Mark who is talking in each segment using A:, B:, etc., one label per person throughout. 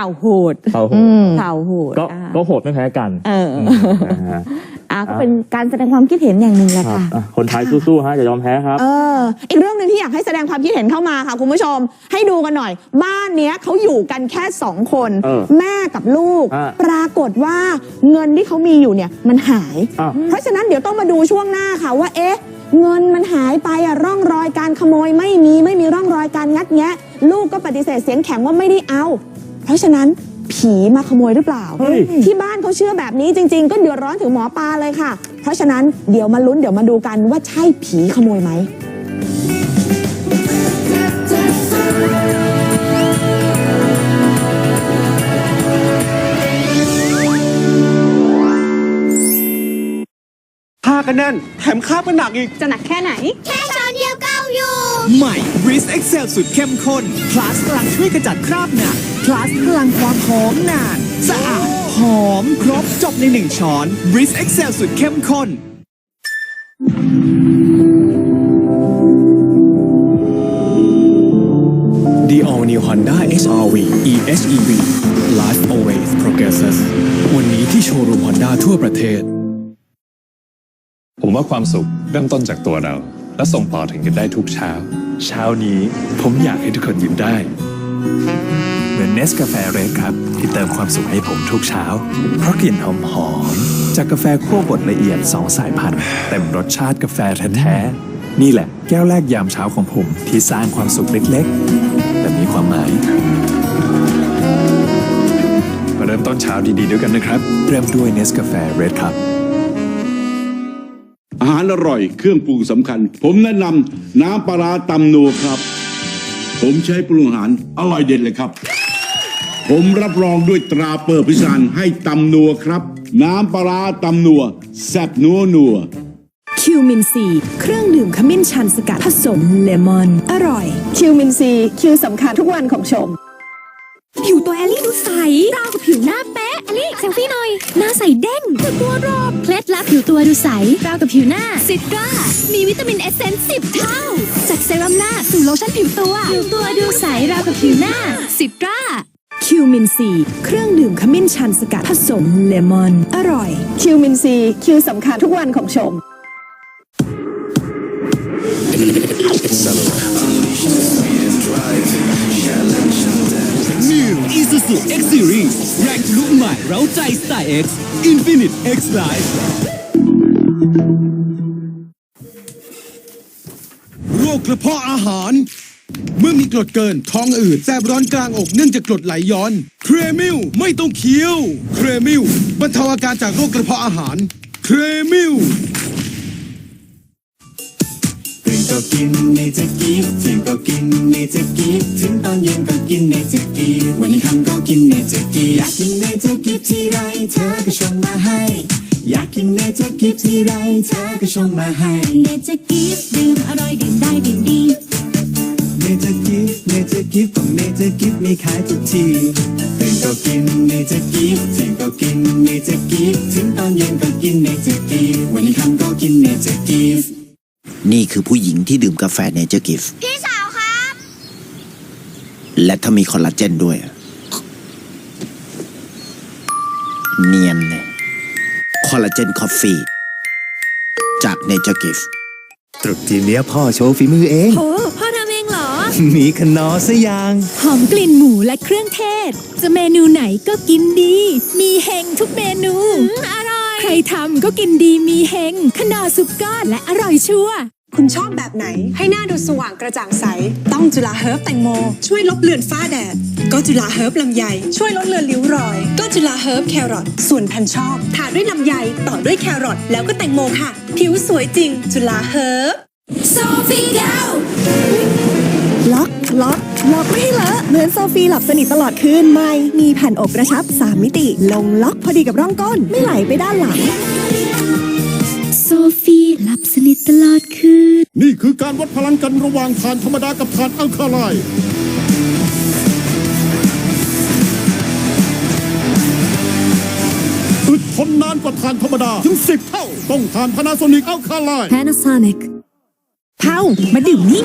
A: ข่าวโหด
B: เขาโห
C: อืม
A: ข่าวโหด
B: ก็
A: อะ
B: ก็โหดไม่แพ้กัน
A: เออ
B: มนะฮะ
A: อะก็เป็นการแสดงความคิดเห็นอย่างหนึ่งแหละ
B: ครับ
A: ค่ะ
B: อะคนไทยสู้ๆฮะอย่ายอมแพ้ครับ
C: เอออีกเรื่องหนึ่งที่อยากให้แสดงความคิดเห็นเข้ามาค่ะ คุณผู้ชม ให้ดูกันหน่อย บ้านเนี้ยเขาอยู่กันแค่สองคน
B: เออ
C: แม่กับลูก
B: อะ
C: ปรากฏว่าเงินที่เขามีอยู่เนี่ยมันหาย
B: อ้าว
C: เพราะฉะนั้นเดี๋ยวต้องมาดูช่วงหน้าค่ะว่าเอ๊ะ เงินมันหายไปอะร่องรอยการขโมยไม่มีไม่มีร่องรอยการงัดแงะ ลูกก็ปฏิเสธเสียงแข็งว่าไม่ได้เอาเพ ราะฉะนั้นผีมาขโมยหรือเปล่า
B: เฮ้ย
C: ที่บ้านเขาเชื่อแบบนี้จริง ๆ ก็เดือดร้อนถึงหมอปลาเลยค่ะ เพราะฉะนั้นเดี๋ยวมาลุ้นเดี๋ยวมาดูกันว่าใช่ผีขโมยไหม
D: ผ้ากันแน่น แถมคาบกันหนักอีก
C: จะหนักแค่ไหน
E: แค่ช้อนเดียวเก้า อยู่
F: ใหม่ b r i s Excel สุดเข้มข้น plus พลังช่วยขจัดคราบหนัก plus พลังความหอมนาน สะอาด หอม ครบจบในหนึ่งช้อน b r i s Excel สุดเข้มข้น
G: The All New Honda HR-V EHEV Life Always Progresses วันนี้ที่โชว์รูม Honda ทั่วประเทศ
H: ผมว่าความสุขเริ่มต้นจากตัวเรา และส่งต่อถึงกันได้ทุกเช้า
G: เช้านี้ผมอยากให้ทุกคนยิ้มได้ เหมือนเนสกาแฟเรดครับ ที่เติมความสุขให้ผมทุกเช้า เพราะกลิ่นหอมหอมๆจากกาแฟคั่วบดละเอียด2สายพันธุ์เต็มรสชาติกาแฟแท้ๆนี่แหละ แก้วแรกยามเช้าของผมที่สร้างความสุขเล็กๆ แต่มีความหมาย
H: มาเริ่มต้นเช้าดีๆด้วยกันนะครับ
G: เริ่มด้วยเนสกาแฟเรดครับ
I: อาหารอร่อยเครื่องปรุงสำคัญ ผมแนะนำน้ำปลาร้าตำนัวครับ ผมใช้ปรุงอาหารอร่อยเด็ดเลยครับ ผมรับรองด้วยตราเปิดพิสานให้ตำนัวครับ น้ำปลาร้าตำนัวแซ่บนัวนัว
J: คิวมินซีเครื่องดื่มขมิ้นชันสกัดผสมเลมอน อร่อย
C: คิวมินซีคิวสำคัญทุกวันของชม
E: ผิวตัวแอลลี่ดูใสราวกับผิวหน้าเป๊ะแอลลี่เซลฟี่หน่อย หน้าใสเด้งแต่ตัวรอบเคล็ดลับผิวตัวดูใสราวกับผิวหน้าซิตรามีวิตามินเอสเซนส์สิบเท่า จากเซรั่มหน้าสู่โลชั่นผิวตัวผิวตัวดูใสราวกับผิวหน้าซิตรา
J: คิวมินซีเครื่องดื่มขมิ้นชันสกัดผสมเลมอน อร่อย
C: คิวมินซีคิวสำคัญทุกวันของชม
F: Isuzu X Series แรงทะลุใหม่เร้าใจสไตล์ X Infinite X Life
D: โรคกระเพาะอาหาร เมื่อมีกรดเกินท้องอืดแสบร้อนกลางอกเนื่องจากกรดไหลย้อน เครมิลไม่ต้องเคี้ยว เครมิลบรรเทาอาการจากโรคกระเพาะอาหาร เครมิล
F: ก็กินเนเจอร์กีฟเที่ยงก็กินเนเจอร์กีฟถึงตอนเย็นก็กินเนเจอร์กีฟวันนี้ค่ำก็กินเนเจอร์กีฟอยากกินเนเจอร์กีฟที่ไรเธอก็ชงมาให้ อยากกินเนเจอร์กีฟที่ไรเธอก็ชงมาให้
E: เนเจอร์กิฟดื่มอร่อยดื่มได้ดื่มดี
F: เนเจอร์กีฟเนเจอร์กีฟของเนเจอร์กีฟมีขายทุกที่ตื่นก็กินเนเจอร์กีฟเที่ยงก็กินเนเจอร์กีฟถึงตอนเย็นก็กินเนเจอร์กีฟวันนี้ค่ำก็กินเนเจอร์กีฟ
K: นี่คือผู้หญิงที่ดื่มกาแฟเนเจอร์กิฟ
E: พี่สาวครับ
K: และถ้ามีคอลลาเจนด้วย เนียนเลยคอลลาเจนคอฟฟี่จากเนเจอร์กิฟ
G: ตรุษจีนเนี้ยพ่อโชว์ฝีมือเอง
E: โอ้พ่อทำเองเหรอ
G: มีขนอซะยัง
J: หอมกลิ่นหมูและเครื่องเทศ จะเมนูไหนก็กินดี มีเฮงทุกเมนู
E: อร่อย
J: ใครทำก็กินดีมีเฮงขนอซุปก้อนและอร่อยชัวร์
L: คุณชอบแบบไหนให้หน้าดูสว่างกระจ่างใส ต้องจุฬาเฮิร์บแตงโม ช่วยลบเลือนฝ้าแดด ก็จุฬาเฮิร์บลำไย ช่วยลดเลือนริ้วรอย ก็จุฬาเฮิร์บแครอทส่วนแผ่นชอบทาด้วยลำไยต่อด้วยแครอทแล้วก็แตงโมค่ะ ผิวสวยจริง จุฬาเฮิร์บ
E: โซฟีเดล
J: ล็อกล็อกล็อกไม่ให้เลอะเหมือนโซฟีหลับสนิทตลอดคืนไม่มีแผ่นอกกระชับ 3 มิติ ลงล็อกพอดีกับร่องก้น ไม่ไหลไปด้านหลัง
E: โซฟีหลับสนิทตลอดคืน
I: นี่คือการวัดพลังกันระหว่างฐานธรรมดากับฐานอัลคาไลน์อึดทนนานกว่าฐานธรรมดา ถึง 10 เท่า ต้องฐานพานาโซนิกอัลคาไลน์
J: Panasonic เท่ามาดื่มนี่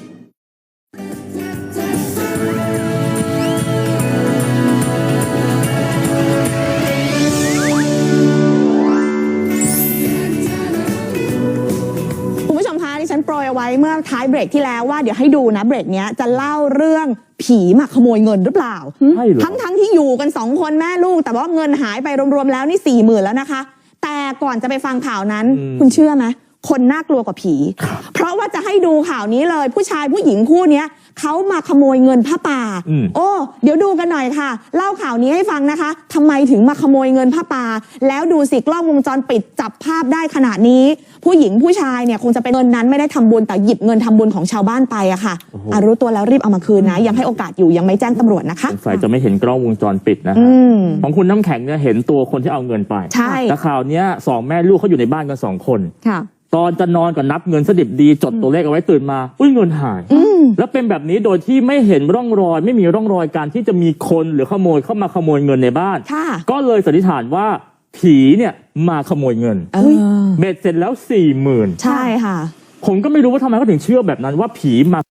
C: ท้ายเบรกที่แล้วว่าเดี๋ยวให้ดูนะเบรกเนี้ยจะเล่าเรื่องผีมาขโมยเงินหรือเปล่า
B: ใช่เหรอ
C: ทั้งทั้งที่อยู่กันสองคนแม่ลูก แต่ว่าเงินหายไปรวมๆแล้วนี่สี่หมื่นแล้วนะคะ แต่ก่อนจะไปฟังข่าวนั้น คุณเชื่อไหม คนน่ากลัวกว่าผี เพราะว่าจะให้ดูข่าวนี้เลย ผู้ชายผู้หญิงคู่เนี้ยเขามาขโมยเงินผ้าป่า
B: อืม
C: โอ้ เดี๋ยวดูกันหน่อยค่ะ เล่าข่าวนี้ให้ฟังนะคะทำไมถึงมาขโมยเงินผ้าป่า แล้วดูสิกล้องวงจรปิดจับภาพได้ขนาดนี้ ผู้หญิงผู้ชายเนี่ยคงจะเป็นเงินนั้นไม่ได้ทำบุญแต่หยิบเงินทำบุญของชาวบ้านไปอะค่ะ
B: โอ้โห
C: อะรู้ตัวแล้วรีบเอามาคืนนะ ยังให้โอกาสอยู่ยังไม่แจ้งตำรวจนะคะ
B: สงสัยจะไม่เห็นกล้องวงจรปิดนะฮะ
C: อืม
B: ของคุณน้ำแข็งเนี่ยเห็นตัวคนที่เอาเงินไป
C: ใช่
B: แต่ข่าวเนี้ยสองแม่ลูกเขาอยู่ในบ้านกันสองคน
C: ค่ะ
B: ตอนจะนอนก็นับเงินสดิบดีจดตัวเลขเอาไว้ตื่นมา อุ้ยเงินหาย
C: อืม
B: แล้วเป็นแบบนี้โดยที่ไม่เห็นร่องรอย ไม่มีร่องรอยการที่จะมีคนหรือขโมยเข้ามาขโมยเงินในบ้าน
C: ค่ะ
B: ก็เลยสันนิษฐานว่าผีเนี่ยมาขโมยเงิน
C: เอ้ย
B: เบ็ดเสร็จแล้วสี่หมื่น
C: ใช่ค่ะ
B: ผมก็ไม่รู้ว่าทำไมเขาถึงเชื่อแบบนั้นว่าผีมา